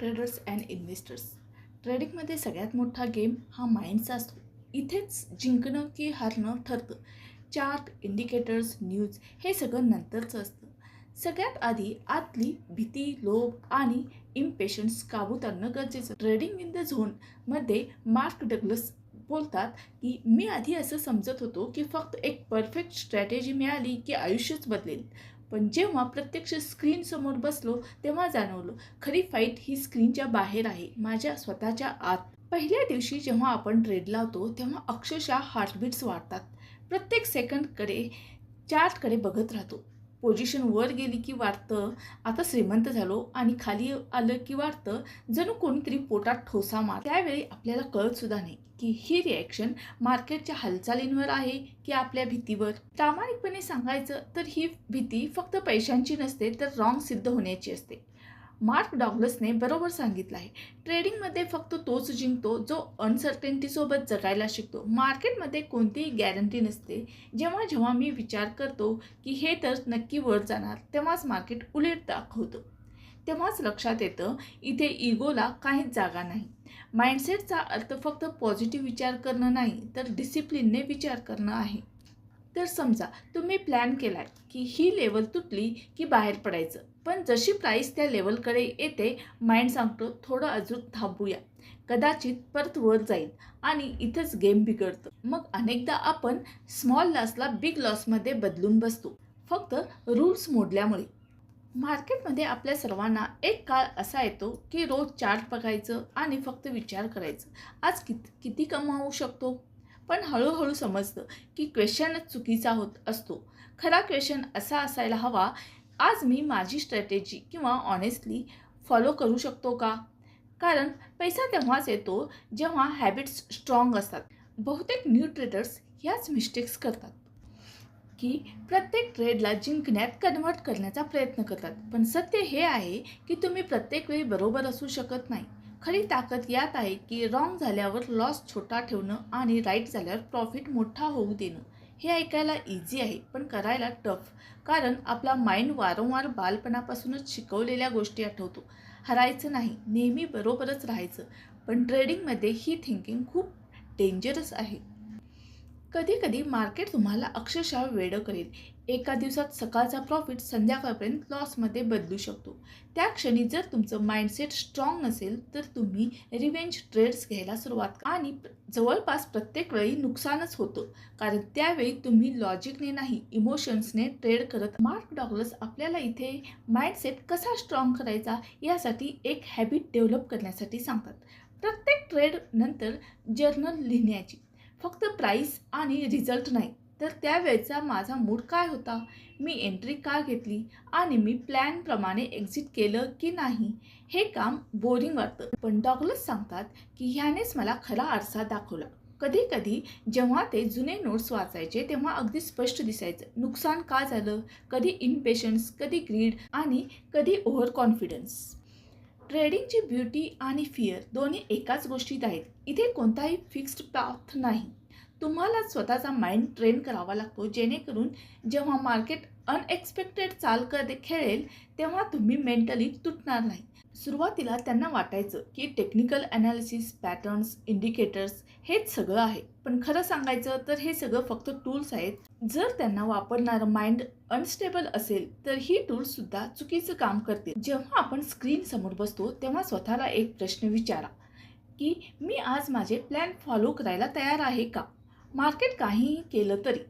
Traders and investors ट्रेडिंगमध्ये सगळ्यात मोठा गेम हा माइंडचा असतो. इथेच जिंकणं की हारणं ठरतं. चार्ट इंडिकेटर्स न्यूज हे सगळं नंतरचं असतं. सगळ्यात आधी आतली भीती लोभ आणि इम्पेशन्स काबूत आणणं गरजेचं. ट्रेडिंग इन द झोनमध्ये मार्क डगलस बोलतात की मी आधी असं समजत होतो की फक्त एक परफेक्ट स्ट्रॅटेजी मिळाली की आयुष्यच बदलेल. पण जेव्हा प्रत्यक्ष स्क्रीनसमोर बसलो तेव्हा जाणवलं खरी फाईट ही स्क्रीनच्या बाहेर आहे माझ्या स्वतःच्या आत. पहिल्या दिवशी जेव्हा आपण ट्रेड लावतो तेव्हा अक्षरशः हार्टबीट्स वाढतात. प्रत्येक सेकंडकडे चार्टकडे बघत राहतो. पोझिशन वर गेली की वाटतं आता श्रीमंत झालो आणि खाली आलं की वाटतं जणू कोणीतरी पोटात ठोसा मार त्यावेळी आपल्याला कळत सुद्धा नाही की ही रिॲक्शन मार्केटच्या हालचालींवर आहे की आपल्या भीतीवर? प्रामाणिकपणे सांगायचं तर ही भीती फक्त पैशांची नसते तर रॉंग सिद्ध होण्याची असते. मार्क डॉग्लसने बरोबर सांगितलं आहे. ट्रेडिंगमध्ये फक्त तोच जिंकतो जो अनसर्टेनिटीसोबत जगायला शिकतो. मार्केटमध्ये कोणतीही गॅरंटी नसते. जेव्हा जेव्हा मी विचार करतो की हे तर नक्की वर जाणार तेव्हाच मार्केट उलट दाखवतो. तेव्हाच लक्षात येतं इथे इगोला काहीच जागा नाही. माइंडसेटचा अर्थ फक्त पॉझिटिव्ह विचार करणं नाही तर डिसिप्लिनने विचार करणं आहे. तर समजा तुम्ही प्लॅन केलाय की ही लेवल तुटली की बाहेर पडायचं. पण जशी प्राईस त्या लेवलकडे येते माइंड सांगतो थोडं अजून थांबूया. कदाचित परत वर जाईल आणि इथंच गेम बिघडतं. मग अनेकदा आपण स्मॉल लॉसला बिग लॉसमध्ये बदलून बसतो. फक्त रूल्स मोडल्यामुळे. मार्केटमध्ये आपल्या सर्वांना एक काळ असा येतो की रोज चार्ट बघायचं आणि फक्त विचार करायचं. आज कित किती कमावू शकतो? पण हळूहळू समजतं की क्वेश्चनच चुकीचा होत असतो. खरा क्वेश्चन असा असायला हवा आज मी माझी स्ट्रॅटेजी किंवा ऑनेस्टली फॉलो करू शकतो का? कारण पैसा तेव्हाच येतो जेव्हा हॅबिट्स स्ट्रॉंग असतात. बहुतेक न्यू ट्रेडर्स ह्याच मिस्टेक्स करतात. की प्रत्येक ट्रेडला जिंकण्यात कन्व्हर्ट करण्याचा प्रयत्न करतात. पण सत्य हे आहे की तुम्ही प्रत्येक वेळी बरोबर असू शकत नाही. खरी ताकद यात आहे की रॉंग झाल्यावर लॉस छोटा ठेवणं आणि राईट झाल्यावर प्रॉफिट मोठा होऊ देणं. हे ऐकायला इझी आहे पण करायला टफ कारण आपला माइंड वारंवार बालपणापासूनच शिकवलेल्या गोष्टी आठवतो. हरायचं नाही नेहमी बरोबरच राहायचं. पण ट्रेडिंगमध्ये ही थिंकिंग खूप डेंजरस आहे. कधी कधी मार्केट तुम्हाला अक्षरशः वेडं करेल. एका दिवसात सकाळचा प्रॉफिट संध्याकाळपर्यंत लॉसमध्ये बदलू शकतो. त्या क्षणी जर तुमचं माइंडसेट स्ट्रॉंग नसेल तर तुम्ही रिव्हेंज ट्रेड्स घ्यायला सुरुवात आणि जवळपास प्रत्येक वेळी नुकसानच होतं. कारण त्यावेळी तुम्ही लॉजिकने नाही इमोशन्सने ट्रेड करत. मार्क डॉगलस आपल्याला इथे माइंडसेट कसा स्ट्रॉंग करायचा यासाठी एक हॅबिट डेव्हलप करण्यासाठी सांगतात. प्रत्येक ट्रेड नंतर जर्नल लिहिण्याची. फक्त प्राईस आणि रिझल्ट नाही. तर त्यावेळचा माझा मूड काय होता? मी एंट्री का घेतली? आणि मी प्लॅनप्रमाणे एक्झिट केलं की नाही? हे काम बोरिंग वाटतं. पण डॉगलच सांगतात की ह्यानेच मला खरा आरसा दाखवला. कधी कधी जेव्हा ते जुने नोट्स वाचायचे तेव्हा अगदी स्पष्ट दिसायचं. नुकसान का झालं? कधी इनपेशन्स कधी ग्रीड आणि कधी ओव्हर कॉन्फिडन्स ट्रेडिंगची ब्युटी आणि फिअर दोन्ही एकाच गोष्टीत आहेत. इथे कोणताही फिक्स्ड पाथ नाही. तुम्हाला स्वतःचा माइंड ट्रेन करावा लागतो जेणेकरून जेव्हा मार्केट अनएक्सपेक्टेड चाल कधी खेळेल तेव्हा तुम्ही मेंटली तुटणार नाही. सुरुवातीला त्यांना वाटायचं की टेक्निकल ॲनालिसिस पॅटर्न्स इंडिकेटर्स हेच सगळं आहे. पण खरं सांगायचं तर हे सगळं फक्त टूल्स आहेत. जर त्यांना वापरणारं माइंड अनस्टेबल असेल तर ही टूल्ससुद्धा चुकीचं काम करते जेव्हा आपण स्क्रीन समोर बसतो तेव्हा स्वतःला एक प्रश्न विचारा की मी आज माझे प्लॅन फॉलो करायला तयार आहे का? मार्केट काहीही केलं तरी.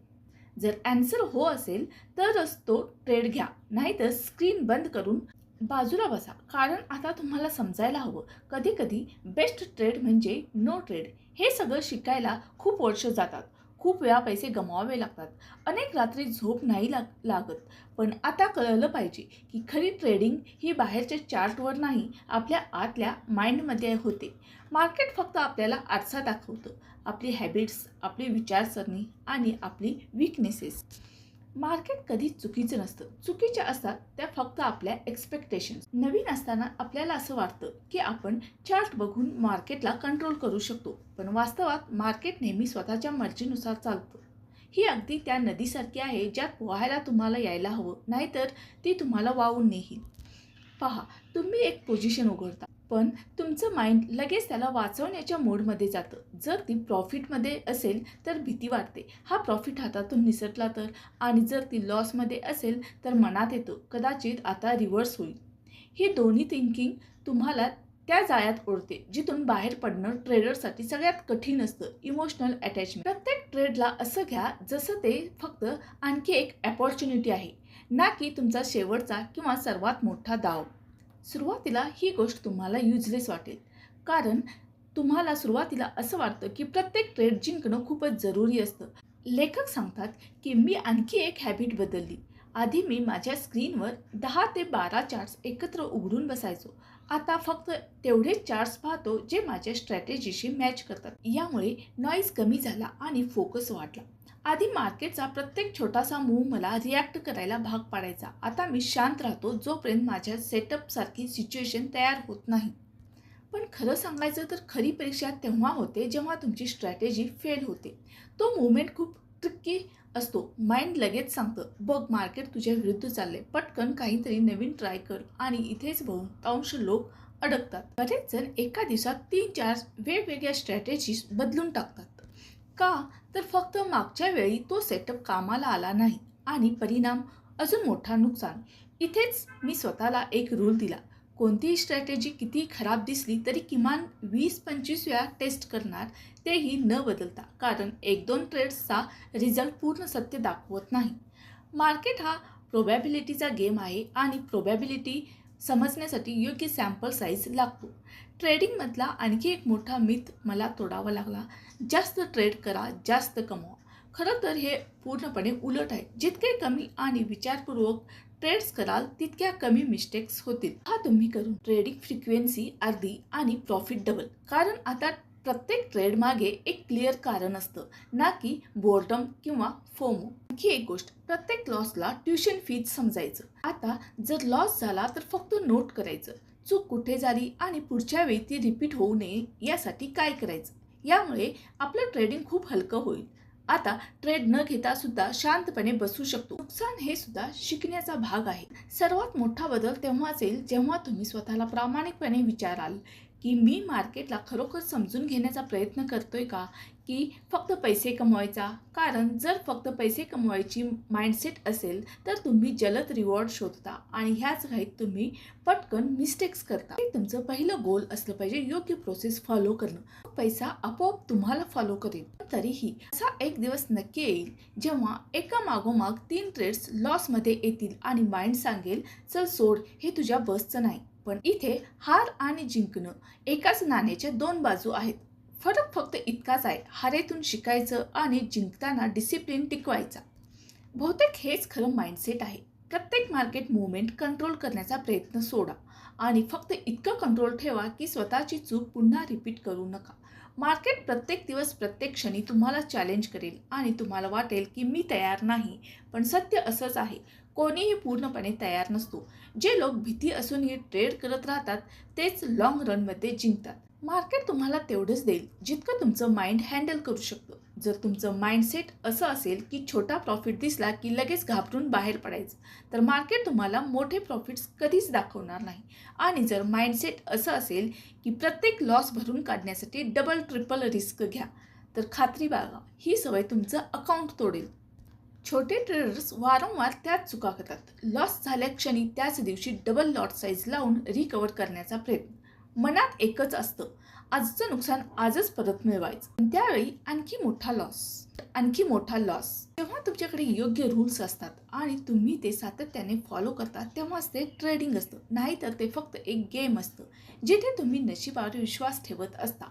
जर ॲन्सर हो असेल तरच तो ट्रेड घ्या. नाहीतर स्क्रीन बंद करून बाजूला बसा. कारण आता तुम्हाला समजायला हवं. कधी कधी बेस्ट ट्रेड म्हणजे नो ट्रेड हे सगळं शिकायला खूप वर्ष जातात. खूप वेळा पैसे गमवावे लागतात. अनेक रात्री झोप नाही लाग लागत. पण आता कळलं पाहिजे की खरी ट्रेडिंग ही बाहेरच्या चार्टवर नाही आपल्या आतल्या माइंडमध्ये होते. मार्केट फक्त आपल्याला आरसा दाखवतं. आपली हॅबिट्स आपली विचारसरणी आणि आपली विकनेसेस मार्केट कधी चुकीचं नसतं. चुकीच्या असतात त्या फक्त आपल्या एक्सपेक्टेशन्स नवीन असताना आपल्याला असं वाटतं की आपण चार्ट बघून मार्केटला कंट्रोल करू शकतो. पण वास्तवात मार्केट नेहमी स्वतःच्या मर्जीनुसार चालतं. ही अगदी त्या नदीसारखी आहे ज्यात पोहायला तुम्हाला यायला हवं नाहीतर ती तुम्हाला वाहून नेईल. पहा तुम्ही एक पोझिशन उघडता. पण तुमचं माइंड लगेच त्याला वाचवण्याच्या मोडमध्ये जातं. जर ती प्रॉफिटमध्ये असेल तर भीती वाटते. हा प्रॉफिट हातातून निसटला तर आणि जर ती लॉसमध्ये असेल तर मनात येतं कदाचित आता रिव्हर्स होईल. ही दोन्ही थिंकिंग तुम्हाला त्या जाळ्यात ओढते जिथून बाहेर पडणं ट्रेडरसाठी सगळ्यात कठीण असतं. इमोशनल अटॅचमेंट प्रत्येक ट्रेडला असं घ्या जसं ते फक्त आणखी एक अपॉर्च्युनिटी आहे. ना की तुमचा शेवटचा किंवा सर्वात मोठा दाव. सुरुवातीला ही गोष्ट तुम्हाला युजलेस वाटेल. कारण तुम्हाला सुरुवातीला असं वाटतं की प्रत्येक ट्रेड जिंकणं खूपच जरुरी असतं. लेखक सांगतात की मी आणखी एक हॅबिट बदलली. आधी मी माझ्या स्क्रीनवर दहा ते बारा चार्ट्स एकत्र उघडून बसायचो. आता फक्त तेवढेच चार्ट्स पाहतो जे माझ्या स्ट्रॅटेजीशी मॅच करतात. यामुळे नॉईज कमी झाला आणि फोकस वाढला. आधी मार्केटचा प्रत्येक छोटासा मूव मला रिॲक्ट करायला भाग पाडायचा. आता मी शांत राहतो जोपर्यंत माझ्या सेटअपसारखी सिच्युएशन तयार होत नाही. पण खरं सांगायचं तर खरी परीक्षा तेव्हा होते जेव्हा तुमची स्ट्रॅटेजी फेल होते. तो मुवमेंट खूप ट्रिक्की असतो. माइंड लगेच सांगतं बघ मार्केट तुझ्या विरुद्ध चालले पटकन काहीतरी नवीन ट्राय कर आणि इथेच बहुतांश लोक अडकतात. बरेच जण एका दिवसात तीन चार वेगवेगळ्या स्ट्रॅटेजीज बदलून टाकतात. का? तर फक्त मागच्या वेळी तो सेटअप कामाला आला नाही आणि परिणाम अजून मोठा नुकसान. इथेच मी स्वतःला एक रूल दिला. कोणतीही स्ट्रॅटेजी किती खराब दिसली तरी किमान वीस पंचवीस वेळा टेस्ट करणार तेही न बदलता. कारण एक दोन ट्रेड्सचा रिझल्ट पूर्ण सत्य दाखवत नाही. मार्केट हा प्रोबॅबिलिटीचा गेम आहे आणि प्रोबॅबिलिटी समजण्यासाठी योग्य सॅम्पल साईज लागतो. ट्रेडिंगमधला आणखी एक मोठा मिथ मला तोडावा लागला. जास्त ट्रेड करा जास्त कमवा. खरं तर हे पूर्णपणे उलट आहे. जितके कमी आणि विचारपूर्वक ट्रेड्स कराल तितक्या कमी मिस्टेक्स होतील. हा तुम्ही करून ट्रेडिंग फ्रिक्वेन्सी अर्धी आणि प्रॉफिट डबल. कारण आता प्रत्येक ट्रेड मागे एक क्लिअर कारण असतं. ना की बोर्डम किंवा फोमो. आणखी एक गोष्ट प्रत्येक लॉसला ट्युशन फीज समजायचं. आता जर लॉस झाला तर फक्त नोट करायचं. चूक कुठे झाली आणि पुढच्या वेळी ती रिपीट होऊ नये यासाठी काय करायचं? यामुळे आपलं ट्रेडिंग खूप हलकं होईल. आता ट्रेड न घेता सुद्धा शांतपणे बसू शकतो. नुकसान हे सुद्धा शिकण्याचा भाग आहे. सर्वात मोठा बदल तेव्हाच येईल जेव्हा तुम्ही स्वतःला प्रामाणिकपणे विचाराल. की मी मार्केटला खरोखर समजून घेण्याचा प्रयत्न करतोय का? की फक्त पैसे कमवायचा? कारण जर फक्त पैसे कमवायची माइंडसेट असेल तर तुम्ही जलद रिवॉर्ड शोधता आणि ह्याच घाईत तुम्ही पटकन मिस्टेक्स करता. तुमचं पहिलं गोल असलं पाहिजे योग्य प्रोसेस फॉलो करणं. पैसा आपोआप तुम्हाला फॉलो करेल. तरीही असा एक दिवस नक्की येईल जेव्हा एका मागोमाग तीन ट्रेड्स लॉसमध्ये येतील आणि माइंड सांगेल चल सोड हे तुझ्या बसचं नाही. पण इथे हार आणि जिंकणं एकाच नाण्याच्या दोन बाजू आहेत. फरक फक्त इतकाच आहे हारेतून शिकायचं आणि जिंकताना डिसिप्लिन टिकवायचा. बहुतेक हेच खरं माइंडसेट आहे. प्रत्येक मार्केट मुवमेंट कंट्रोल करण्याचा प्रयत्न सोडा आणि फक्त इतकं कंट्रोल ठेवा की स्वतःची चूक पुन्हा रिपीट करू नका. मार्केट प्रत्येक दिवस प्रत्येक क्षणी तुम्हाला चॅलेंज करेल आणि तुम्हाला वाटेल की मी तयार नाही पण सत्य असंच आहे. कोणीही पूर्णपणे तयार नसतो. जे लोक भीती असूनही ट्रेड करत राहतात तेच लाँग रनमध्ये जिंकतात. मार्केट तुम्हाला तेवढंच देईल जितकं तुमचं माइंड हँडल करू शकतं. जर तुमचं माइंडसेट असं असेल की छोटा प्रॉफिट दिसला की लगेच घाबरून बाहेर पडायचं तर मार्केट तुम्हाला मोठे प्रॉफिट्स कधीच दाखवणार नाही. आणि जर माइंडसेट असं असेल की प्रत्येक लॉस भरून काढण्यासाठी डबल ट्रिपल रिस्क घ्या तर खात्री बाळगा ही सवय तुमचं अकाउंट तोडेल. छोटे ट्रेडर्स वारंवार त्याच चुका करतात लॉस झाल्या क्षणी त्याच दिवशी डबल लॉट साईज लावून रिकवर करण्याचा प्रयत्न. मनात एकच असतं आजचं नुकसान आजच परत मिळवायचं. त्यावेळी आणखी मोठा लॉस आणखी मोठा लॉस जेव्हा तुमच्याकडे योग्य रूल्स असतात आणि तुम्ही ते सातत्याने फॉलो करता तेव्हाच ते ट्रेडिंग असतं. नाहीतर ते फक्त एक गेम असतं जिथे तुम्ही नशिबावर विश्वास ठेवत असता.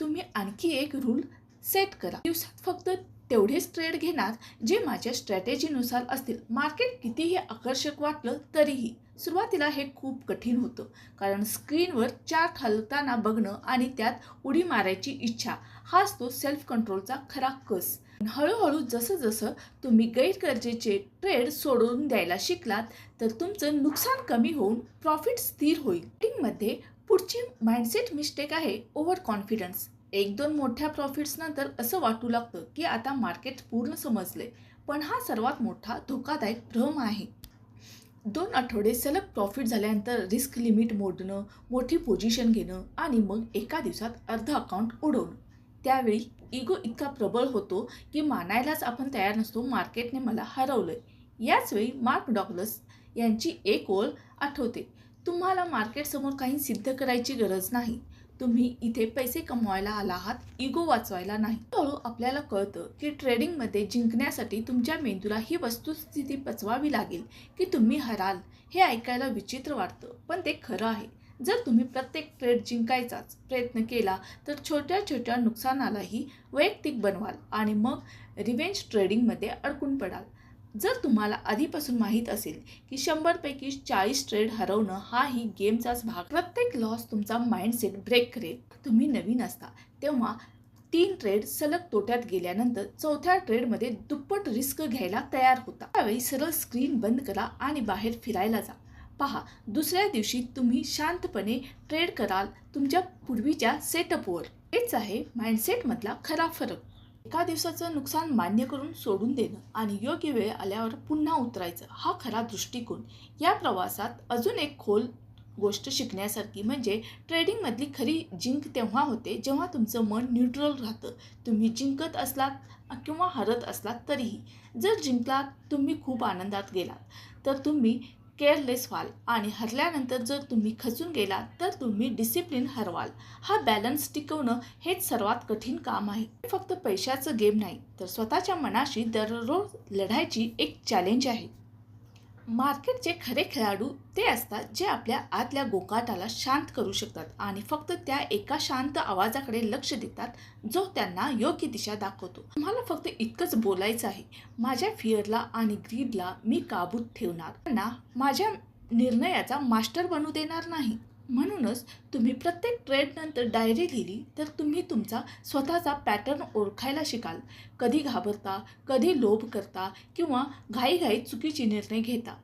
तुम्ही आणखी एक रूल सेट करा. दिवसात फक्त तेवढेच ट्रेड घेणार जे माझ्या स्ट्रॅटेजीनुसार असतील. मार्केट कितीही आकर्षक वाटलं तरीही सुरुवातीला हे खूप कठीण होतं. कारण स्क्रीनवर चार्ट हलताना बघणं आणि त्यात उडी मारायची इच्छा हाच तो सेल्फ कंट्रोलचा खरा कस. हळूहळू जसं जसं तुम्ही गैरगरजेचे ट्रेड सोडून द्यायला शिकलात तर तुमचं नुकसान कमी होऊन प्रॉफिट स्थिर होईल. ट्रेडिंगमध्ये पुढची माइंडसेट मिस्टेक आहे ओव्हर कॉन्फिडन्स एक दोन मोठ्या प्रॉफिट्सनंतर असं वाटू लागतं की आता मार्केट पूर्ण समजले पण हा सर्वात मोठा धोकादायक भ्रम आहे. दोन आठवडे सलग प्रॉफिट झाल्यानंतर रिस्क लिमिट मोडणं मोठी पोझिशन घेणं आणि मग एका दिवसात अर्ध अकाउंट उडवणं. त्यावेळी इगो इतका प्रबळ होतो की मानायलाच आपण तयार नसतो मार्केटने मला हरवलं आहे याचवेळी मार्क डॉग्लस यांची एक ओळ आठवते. तुम्हाला मार्केटसमोर काही सिद्ध करायची गरज नाही. तुम्ही इथे पैसे कमवायला आला आहात इगो वाचवायला नाही. हळूहळू आपल्याला कळतं की ट्रेडिंगमध्ये जिंकण्यासाठी तुमच्या मेंदूला ही वस्तुस्थिती पचवावी लागेल की तुम्ही हराल हे ऐकायला विचित्र वाटतं पण ते खरं आहे. जर तुम्ही प्रत्येक ट्रेड जिंकायचाच प्रयत्न केला तर छोट्या छोट्या नुकसानालाही वैयक्तिक बनवाल आणि मग रिव्हेंज ट्रेडिंगमध्ये अडकून पडाल. जर तुम्हाला आधीपासून माहीत असेल की शंभरपैकी चाळीस ट्रेड हरवणं हा ही गेमचाच भाग प्रत्येक लॉस तुमचा माइंडसेट ब्रेक करेल. तुम्ही नवीन असता तेव्हा तीन ट्रेड सलग तोट्यात गेल्यानंतर चौथ्या ट्रेडमध्ये दुप्पट रिस्क घ्यायला तयार होता. त्यावेळी सरळ स्क्रीन बंद करा आणि बाहेर फिरायला जा. पहा दुसऱ्या दिवशी तुम्ही शांतपणे ट्रेड कराल तुमच्या पूर्वीच्या सेटअपवर हेच आहे माइंडसेटमधला खरा फरक. एका दिवसाचं नुकसान मान्य करून सोडून देणं आणि योग्य वेळ आल्यावर पुन्हा उतरायचं हा खरा दृष्टिकोन. या प्रवासात अजून एक खोल गोष्ट शिकण्यासारखी म्हणजे ट्रेडिंगमधली खरी जिंक तेव्हा होते जेव्हा तुमचं मन न्यूट्रल राहतं. तुम्ही जिंकत असलात किंवा हरत असलात तरीही. जर जिंकलात तुम्ही खूप आनंदात गेलात. तर तुम्ही केअरलेस व्हाल आणि हरल्यानंतर जर तुम्ही खचून गेला तर तुम्ही डिसिप्लिन हरवाल. हा बॅलन्स टिकवणं हेच सर्वात कठीण काम आहे. हे फक्त पैशाचं गेम नाही तर स्वतःच्या मनाशी दररोज लढायची एक चॅलेंज आहे. मार्केटचे खरे खेळाडू ते असतात जे आपल्या आतल्या गोकाटाला शांत करू शकतात आणि फक्त त्या एका शांत आवाजाकडे लक्ष देतात जो त्यांना योग्य दिशा दाखवतो. मला फक्त इतकंच बोलायचं आहे. माझ्या फिअरला आणि ग्रीडला मी काबूत ठेवणार. त्यांना माझ्या निर्णयाचा मास्टर बनू देणार नाही. म्हणूनच तुम्ही प्रत्येक ट्रेडनंतर डायरी लिहिली तर तुम्ही तुमचा स्वतःचा पॅटर्न ओळखायला शिकाल. कधी घाबरता कधी लोभ करता किंवा घाईघाईत चुकीचे निर्णय घेता.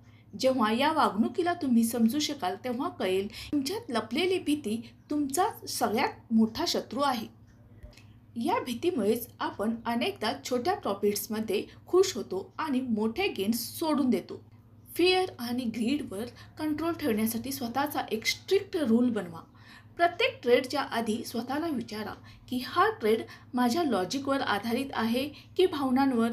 जेव्हा या वागणुकीला तुम्ही समजू शकाल तेव्हा कळेल तुमच्यात लपलेली भीती तुमचा सगळ्यात मोठा शत्रू आहे. या भीतीमुळेच आपण अनेकदा छोट्या प्रॉफिट्समध्ये खुश होतो आणि मोठे गेन्स सोडून देतो. फिअर आणि ग्रीडवर कंट्रोल ठेवण्यासाठी स्वतःचा एक स्ट्रिक्ट रूल बनवा. प्रत्येक ट्रेडच्या आधी स्वतःला विचारा की हा ट्रेड माझ्या लॉजिकवर आधारित आहे की भावनांवर?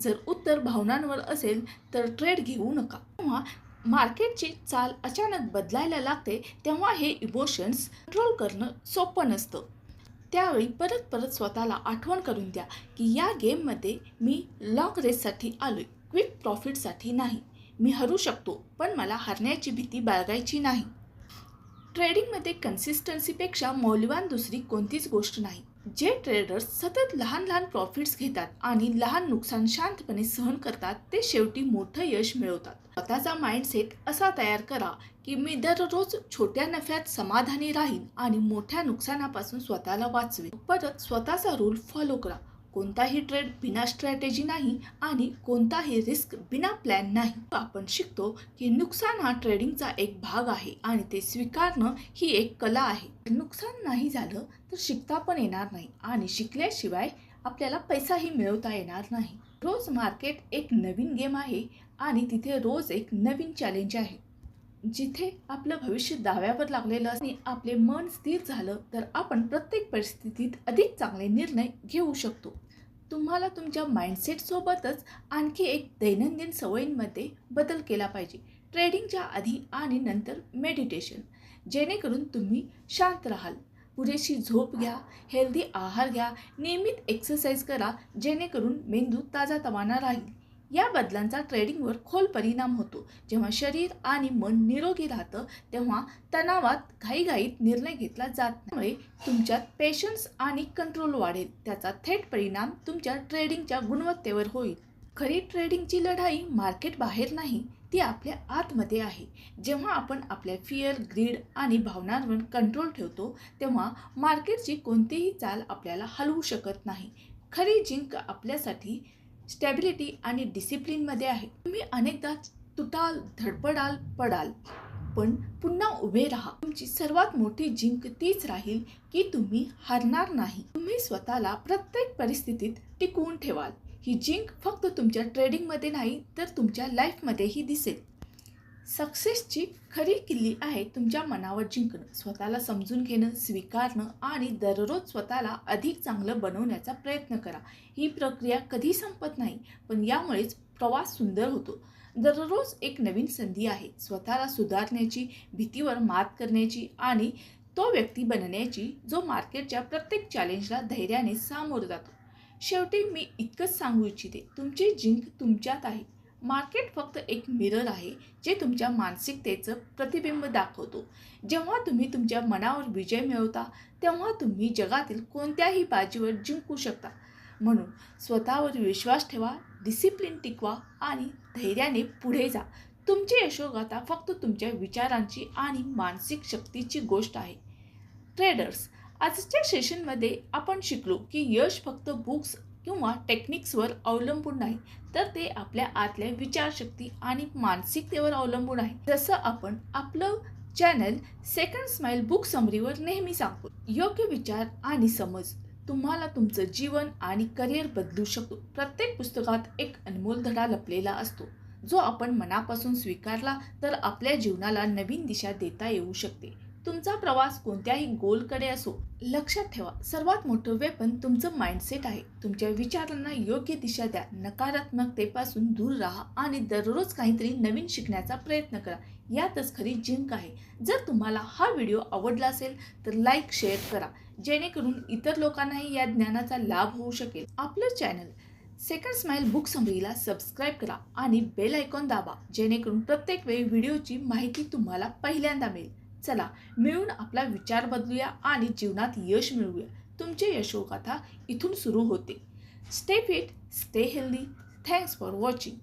जर उत्तर भावनांवर असेल तर ट्रेड घेऊ नका. तेव्हा मार्केटची चाल अचानक बदलायला लागते तेव्हा हे इमोशन्स कंट्रोल करणं सोपं नसतं. त्यावेळी परत परत स्वतःला आठवण करून द्या की या गेममध्ये मी लॉक रेससाठी आलो आहे क्विक प्रॉफिटसाठी नाही. मी हरू शकतो पण मला हरण्याची भीती बाळगायची नाही. ट्रेडिंगमध्ये कन्सिस्टन्सीपेक्षा मौल्यवान दुसरी कोणतीच गोष्ट नाही जे ट्रेडर्स सतत लहान लहान प्रॉफिट्स घेतात आणि लहान नुकसान शांतपणे सहन करतात ते शेवटी मोठं यश मिळवतात. स्वतःचा माइंडसेट असा तयार करा की मी दररोज छोट्या नफ्यात समाधानी राहीन आणि मोठ्या नुकसानापासून स्वतःला वाचवेन. परत स्वतःचा रूल फॉलो करा. कोणताही ट्रेड बिना स्ट्रॅटेजी नाही आणि कोणताही रिस्क बिना प्लॅन नाही. आपण शिकतो की नुकसान हा ट्रेडिंगचा एक भाग आहे आणि ते स्वीकारणं ही एक कला आहे. नुकसान नाही झालं तर शिकता पण येणार नाही आणि शिकल्याशिवाय आपल्याला पैसाही मिळवता येणार नाही. रोज मार्केट एक नवीन गेम आहे आणि तिथे रोज एक नवीन चॅलेंज आहे. जिथे आपलं भविष्य दाव्यावर लागलेलं आणि आपले मन स्थिर झालं तर आपण प्रत्येक परिस्थितीत अधिक चांगले निर्णय घेऊ शकतो. तुम्हाला तुमच्या माइंडसेटसोबतच आणखी एक दैनंदिन सवयींमध्ये बदल केला पाहिजे. ट्रेडिंगच्या आधी आणि नंतर मेडिटेशन जेणेकरून तुम्ही शांत राहाल. पुरेशी झोप घ्या हेल्दी आहार घ्या नियमित एक्सरसाइज करा जेणेकरून मेंदू ताजा तवाना राहील. या बदलांचा ट्रेडिंगवर खोल परिणाम होतो. जेव्हा शरीर आणि मन निरोगी राहतं तेव्हा तणावात घाईघाईत निर्णय घेतला जात त्यामुळे तुमच्यात पेशन्स आणि कंट्रोल वाढेल. त्याचा थेट परिणाम तुमच्या ट्रेडिंगच्या गुणवत्तेवर होईल. खरी ट्रेडिंगची लढाई मार्केट बाहेर नाही ती आपल्या आतमध्ये आहे. जेव्हा आपण आपल्या फिअर ग्रीड आणि भावनांवर कंट्रोल ठेवतो तेव्हा मार्केटची कोणतीही चाल आपल्याला हलवू शकत नाही. खरी जिंक आपल्यासाठी स्टॅबिलिटी आणि डिसिप्लिनमध्ये आहे. तुम्ही अनेकदा तुटाल धडपडाल पडाल पण पुन्हा उभे राहा. तुमची सर्वात मोठी जिंक तीच राहील की तुम्ही हरणार नाही. तुम्ही स्वतःला प्रत्येक परिस्थितीत टिकवून ठेवाल. ही जिंक फक्त तुमच्या ट्रेडिंगमध्ये नाही तर तुमच्या लाईफमध्येही दिसेल. सक्सेसची खरी किल्ली आहे तुमच्या मनावर जिंकणं स्वतःला समजून घेणं स्वीकारणं आणि दररोज स्वतःला अधिक चांगलं बनवण्याचा प्रयत्न करा. ही प्रक्रिया कधी संपत नाही पण यामुळेच प्रवास सुंदर होतो. दररोज एक नवीन संधी आहे. स्वतःला सुधारण्याची भीतीवर मात करण्याची आणि तो व्यक्ती बनण्याची जो मार्केटच्या प्रत्येक चॅलेंजला धैर्याने सामोरं जातो. शेवटी मी इतकंच सांगू इच्छिते तुमची जिंक तुमच्यात आहे. मार्केट फक्त एक मिरर आहे जे तुमच्या मानसिकतेचं प्रतिबिंब दाखवतो. जेव्हा तुम्ही तुमच्या मनावर विजय मिळवता तेव्हा तुम्ही जगातील कोणत्याही बाजीवर जिंकू शकता. म्हणून स्वतःवर विश्वास ठेवा डिसिप्लिन टिकवा आणि धैर्याने पुढे जा. तुमची यशोगाथा फक्त तुमच्या विचारांची आणि मानसिक शक्तीची गोष्ट आहे. ट्रेडर्स आजच्या सेशनमध्ये आपण शिकलो की यश फक्त बुक्स किंवा टेक्निक्सवर अवलंबून नाही तर ते आपल्या आतल्या विचारशक्ती आणि मानसिकतेवर अवलंबून आहे. जसं आपण आपलं चॅनल सेकंड स्माइल बुक समरीवर नेहमी सांगतो. योग्य विचार आणि समज तुम्हाला तुमचं जीवन आणि करिअर बदलू शकतो. प्रत्येक पुस्तकात एक अनमोल धडा लपलेला असतो जो आपण मनापासून स्वीकारला तर आपल्या जीवनाला नवीन दिशा देता येऊ शकते. तुमचा प्रवास कोणत्याही गोलकडे असो लक्षात ठेवा सर्वात मोठं वेपन तुमचं माइंडसेट आहे. तुमच्या विचारांना योग्य दिशा द्या नकारात्मकतेपासून दूर राहा आणि दररोज काहीतरी नवीन शिकण्याचा प्रयत्न करा. यातच खरी जिंक आहे. जर तुम्हाला हा व्हिडिओ आवडला असेल तर लाईक शेअर करा. जेणेकरून इतर लोकांनाही या ज्ञानाचा लाभ होऊ शकेल. आपलं चॅनल सेकंड स्माइल बुक समरीला सबस्क्राईब करा आणि बेल आयकॉन दाबा जेणेकरून प्रत्येक वेळी व्हिडिओची माहिती तुम्हाला पहिल्यांदा मिळेल. चला मिळून आपला विचार बदलूया आणि जीवनात यश मिळवूया. तुमची यशोगाथा इथून सुरू होते. Stay fit stay healthy thanks for watching